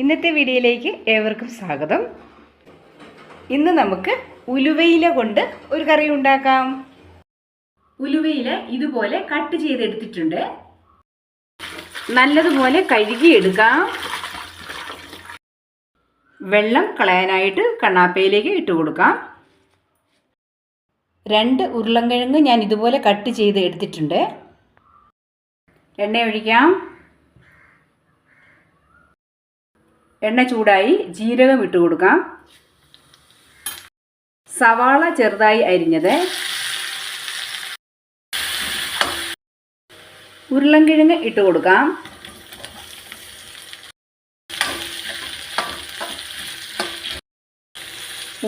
ഇന്നത്തെ വീഡിയോയിലേക്ക് ഏവർക്കും സ്വാഗതം. ഇന്ന് നമുക്ക് ഉലുവയില കൊണ്ട് ഒരു കറി ഉണ്ടാക്കാം. ഉലുവയില ഇതുപോലെ കട്ട് ചെയ്തെടുത്തിട്ടുണ്ട്. നല്ലതുപോലെ കഴുകിയെടുക്കാം. വെള്ളം കളയാനായിട്ട് കണ്ണാപ്പയിലേക്ക് ഇട്ട് കൊടുക്കാം. രണ്ട് ഉരുളൻകിഴങ്ങ് ഞാൻ ഇതുപോലെ കട്ട് ചെയ്ത് എടുത്തിട്ടുണ്ട് എണ്ണ ഒഴിക്കാം. എണ്ണ ചൂടായി ജീരകം ഇട്ട് കൊടുക്കാം. സവാള ചെറുതായി അരിഞ്ഞത്. ഉരുളൻകിഴങ്ങ് ഇട്ട് കൊടുക്കാം.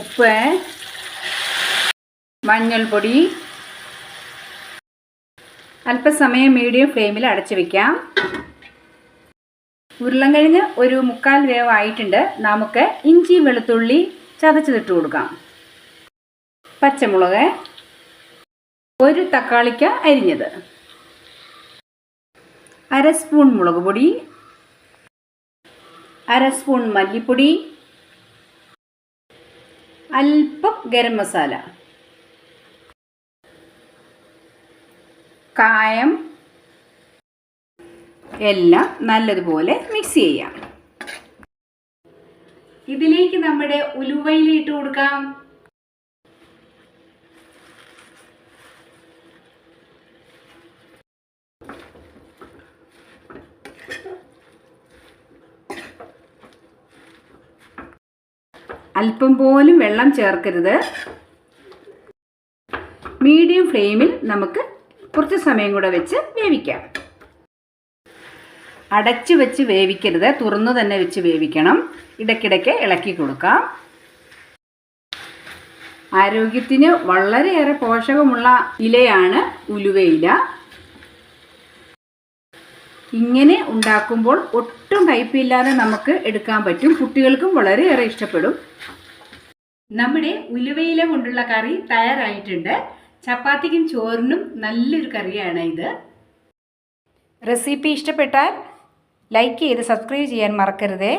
ഉപ്പ് മഞ്ഞൾപ്പൊടി അല്പസമയം മീഡിയം ഫ്ലെയിമിൽ അടച്ചു വയ്ക്കാം ഉരുളൻകിഴങ്ങ് ഒരു മുക്കാൽ വേവായിട്ടുണ്ട്. നമുക്ക് ഇഞ്ചി വെളുത്തുള്ളി ചതച്ചിട്ട് കൊടുക്കാം. പച്ചമുളക് ഒരു തക്കാളിക്ക അരിഞ്ഞത്. അര സ്പൂൺ മുളക് പൊടി. അര സ്പൂൺ മല്ലിപ്പൊടി. അല്പം ഗരം മസാല. കായം. എല്ലാം നല്ലതുപോലെ മിക്സ് ചെയ്യാം. ഇതിലേക്ക് നമ്മുടെ ഉലുവയിൽ ഇട്ട് കൊടുക്കാം. അല്പം പോലും വെള്ളം ചേർക്കരുത്. മീഡിയം ഫ്ലെയിമിൽ നമുക്ക് കുറച്ച് സമയം കൂടെ വെച്ച് വേവിക്കാം. അടച്ച് വെച്ച് വേവിക്കരുത് തുറന്നു തന്നെ വെച്ച് വേവിക്കണം. ഇടയ്ക്കിടയ്ക്ക് ഇളക്കി കൊടുക്കാം. ആരോഗ്യത്തിന് വളരെയേറെ പോഷകമുള്ള ഇലയാണ് ഉലുവയില ഇങ്ങനെ ഉണ്ടാക്കുമ്പോൾ ഒട്ടും കയ്പില്ലാതെ നമുക്ക് എടുക്കാൻ പറ്റും. കുട്ടികൾക്കും വളരെയേറെ ഇഷ്ടപ്പെടും. നമ്മുടെ ഉലുവയില കൊണ്ടുള്ള കറി തയ്യാറായിട്ടുണ്ട്. ചപ്പാത്തിക്കും ചോറിനും നല്ലൊരു കറിയാണ് ഇത്. റെസിപ്പി ഇഷ്ടപ്പെട്ടാൽ ലൈക്ക് ചെയ്ത് സബ്സ്ക്രൈബ് ചെയ്യാൻ മറക്കരുതേ.